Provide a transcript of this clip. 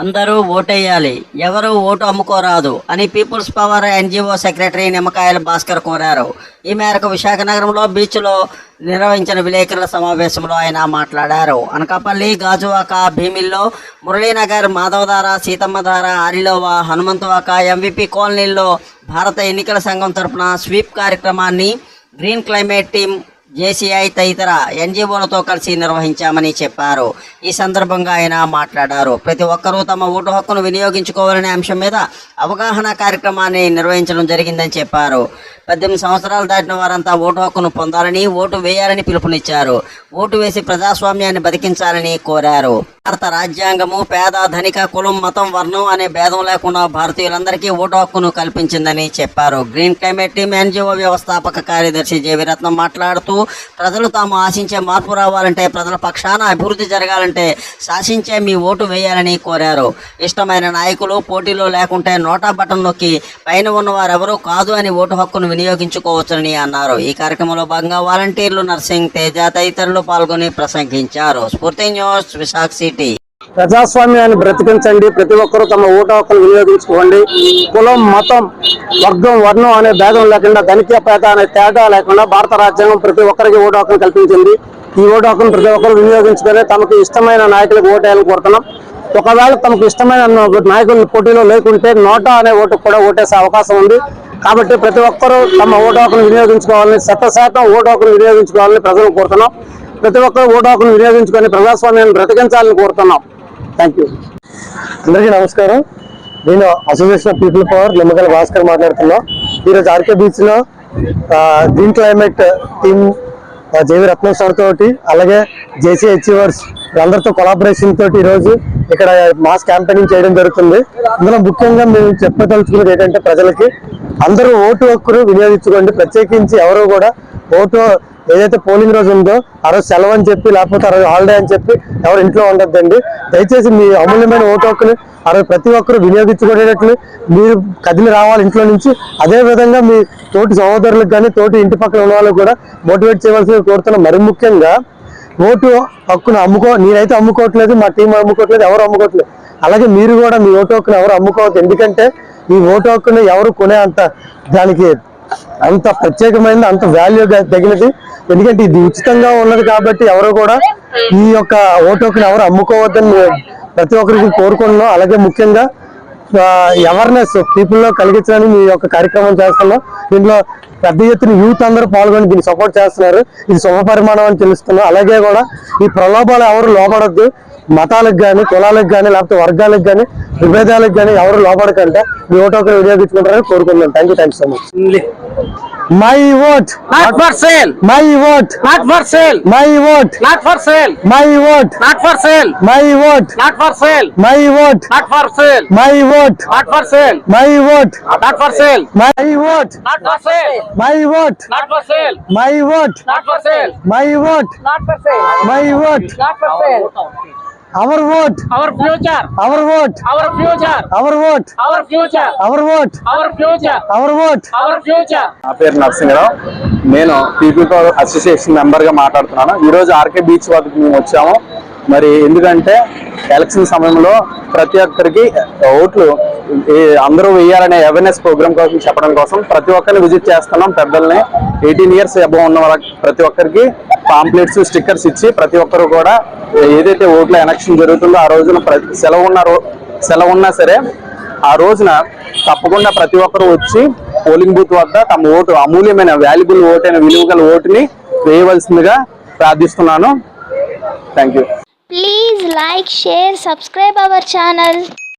అందరూ ఓటేయాలి. ఎవరు ఓటు అమ్ముకోరాదు అని పీపుల్స్ పవర్ ఎన్జిఓ సెక్రటరీ నిమ్మకాయల భాస్కర్ కోరారు. ఈ మేరకు విశాఖ నగరంలో బీచ్లో నిర్వహించిన విలేకరుల సమావేశంలో ఆయన మాట్లాడారు. అనకాపల్లి గాజువాక భీమిల్లో మురళీనగర్ మాధవధార సీతమ్మధార ఆరిలోవ హనుమంతవాక ఎంవిపి కాలనీల్లో భారత ఎన్నికల సంఘం తరపున స్వీప్ కార్యక్రమాన్ని గ్రీన్ క్లైమేట్ టీం జేసీఐ తదితర ఎన్జీఓలతో కలిసి నిర్వహించామని చెప్పారు. ఈ సందర్భంగా ఆయన మాట్లాడారు. ప్రతి ఒక్కరూ తమ ఓటు హక్కును వినియోగించుకోవాలనే అంశం మీద అవగాహన కార్యక్రమాన్ని నిర్వహించడం జరిగిందని చెప్పారు. పద్దెనిమిది సంవత్సరాలు దాటిన వారంతా ఓటు హక్కును పొందాలని ఓటు వేయాలని పిలుపునిచ్చారు. ఓటు వేసి ప్రజాస్వామ్యాన్ని బతికించాలని కోరారు. భారత రాజ్యాంగము పేద ధనిక కులం మతం వర్ణం అనే భేదం లేకుండా భారతీయులందరికీ ఓటు హక్కును కల్పించిందని చెప్పారు. గ్రీన్ క్లైమేట్ టీమ్ ఎన్జిఓ వ్యవస్థాపక కార్యదర్శి జేవిరత్నం మాట్లాడుతూ ప్రజలు తాము ఆశించే మార్పు రావాలంటే ప్రజల పక్షాన అభివృద్ధి జరగాలంటే శాసించే మీ ఓటు వేయాలని కోరారు. ఇష్టమైన నాయకులు పోటీలో లేకుంటే నోటా బటన్ నొక్కి పైన ఉన్నవారెవరూ కాదు అని ఓటు హక్కును వినియోగించుకోవచ్చని అన్నారు. ఈ కార్యక్రమంలో భాగంగా వాలంటీర్లు నర్సింగ్ తేజ తదితరులు పాల్గొని ప్రసంగించారు. స్ఫూర్తి న్యూస్ విశాఖ సిటీ. ప్రజాస్వామ్యాన్ని బ్రతికించండి. ప్రతి ఒక్కరూ తమ ఓటు హక్కును వినియోగించుకోండి. కులం మతం వర్గం వర్ణం అనే భేదం లేకుండా ధనిక పేద అనే తేడా లేకుండా భారత రాజ్యాంగం ప్రతి ఒక్కరికి ఓటు హక్కును కల్పించింది. ఈ ఓటు హక్కును ప్రతి ఒక్కరు వినియోగించుకొని తమకు ఇష్టమైన నాయకులకు ఓటేయాలని కోరుతున్నాం. ఒకవేళ తమకు ఇష్టమైన నాయకులు పోటీలో లేకుంటే నోటా అనే ఓటు కూడా ఓటేసే అవకాశం ఉంది. కాబట్టి ప్రతి ఒక్కరూ తమ ఓటు హక్కును వినియోగించుకోవాలని శత శాతం ఓటు హక్కును వినియోగించుకోవాలని ప్రజలు కోరుతున్నాం. ప్రతి ఒక్కరు ఓటు హక్కును వినియోగించుకొని ప్రజాస్వామ్యాన్ని బ్రతికించాలని కోరుతున్నాం. థ్యాంక్ యూ అందరికీ నమస్కారం. నేను association of people power Nimmagala Bhaskar మాట్లాడుతున్నా. ఈరోజు ఆర్కే బీచ్లో green climate team JV Ratnam sir తోటి అలాగే జేసీ అచీవర్స్ అందరితో కొలాబరేషన్ తోటి ఈరోజు ఇక్కడ మాస్ క్యాంపెయినింగ్ చేయడం జరుగుతుంది. ఇందులో ముఖ్యంగా మేము చెప్పదలుచుకున్నది ఏంటంటే ప్రజలకి అందరూ ఓటు హక్కును వినియోగించుకోండి. ప్రత్యేకించి ఎవరు కూడా ఓటు ఏదైతే పోలింగ్ రోజు ఉందో ఆ రోజు సెలవు అని చెప్పి లేకపోతే ఆ రోజు హాలిడే అని చెప్పి ఎవరు ఇంట్లో ఉండొద్దండి. దయచేసి మీ అమూల్యమైన ఓటు హక్కుని ఆ రోజు ప్రతి ఒక్కరు వినియోగించుకునేటట్లు మీరు కదిలి రావాలి ఇంట్లో నుంచి. అదే విధంగా మీ తోటి సహోదరులకు కానీ తోటి ఇంటి పక్కన ఉన్న వాళ్ళు కూడా మోటివేట్ చేయవలసింది కోరుతున్నాం. మరి ముఖ్యంగా ఓటు హక్కును అమ్ముకో నేనైతే అమ్ముకోవట్లేదు మా టీం అమ్ముకోవట్లేదు ఎవరు అమ్ముకోవట్లేదు. అలాగే మీరు కూడా మీ ఓటు హక్కును ఎవరు అమ్ముకోవద్దు. ఎందుకంటే ఈ ఓటు హక్కును ఎవరు కొనే అంత దానికి అంత ప్రత్యేకమైనది అంత వాల్యూ తగినది ఎందుకంటే ఇది ఉచితంగా ఉన్నది కాబట్టి ఎవరు కూడా ఈ యొక్క ఓటు ఎవరు అమ్ముకోవద్దని మేము ప్రతి ఒక్కరికి కోరుకుంటున్నాం. అలాగే ముఖ్యంగా అవేర్నెస్ పీపుల్లో కలిగించడానికి మీ యొక్క కార్యక్రమం చేస్తున్నాం. దీంట్లో పెద్ద ఎత్తున యూత్ అందరూ పాల్గొని దీన్ని సపోర్ట్ చేస్తున్నారు. ఇది శుభ పరిమాణం అని తెలుస్తున్నాం. అలాగే కూడా ఈ ప్రలోభాలు ఎవరు లోపడద్దు మతాలకు కానీ కులాలకు కానీ లేకపోతే వర్గాలకు కానీ విభేదాలకు కానీ ఎవరు లోపడకంటే మీ ఓటు వినియోగించుకుంటారని కోరుకుంటున్నాం. Thank you thank so much My vote. Not for sale. My vote. Not for sale. My vote. Not for sale. My vote. Not for sale. My vote. Not for sale. My vote. Not for sale. My vote. Not for sale. My vote. Not for sale. My vote. Not for sale. My vote. Not for sale. My vote. Not for sale. My vote. Not for sale. My vote. Not for sale. Our vote Our future. Our vote Our future. Our vote Our future. Our vote Our future. Our vote Our future. నా పేరు నరసింహరావు నేను people power association మెంబర్గా మాట్లాడుతున్నాను ఈ రోజు RK beach వద్దకు మేము వచ్చాము మరి ఎందుకంటే ఎలక్షన్ సమయంలో ప్రతి ఒక్కరికి ఓట్లు అందరూ వేయాలనే అవేర్నెస్ ప్రోగ్రామ్ కోసం చెప్పడం కోసం ప్రతి ఒక్కరిని విజిట్ చేస్తున్నాం పెద్దల్ని. ఎయిటీన్ ఇయర్స్ అబౌవ్ ఉన్న వాళ్ళకి ప్రతి ఒక్కరికి పాంప్లెట్స్ స్టిక్కర్స్ ఇచ్చి ప్రతి ఒక్కరు కూడా ఏదైతే ఓట్ల ఎలక్షన్ జరుగుతుందో ఆ రోజున సెలవు ఉన్న రో- సెలవు ఉన్నా సరే ఆ రోజున తప్పకుండా ప్రతి ఒక్కరు వచ్చి పోలింగ్ బూత్ వద్ద తమ ఓటు అమూల్యమైన వాల్యుబుల్ ఓటు అయిన విలువ గల ఓటుని వేయవలసిందిగా ప్రార్థిస్తున్నాను. Thank you please like share subscribe our channel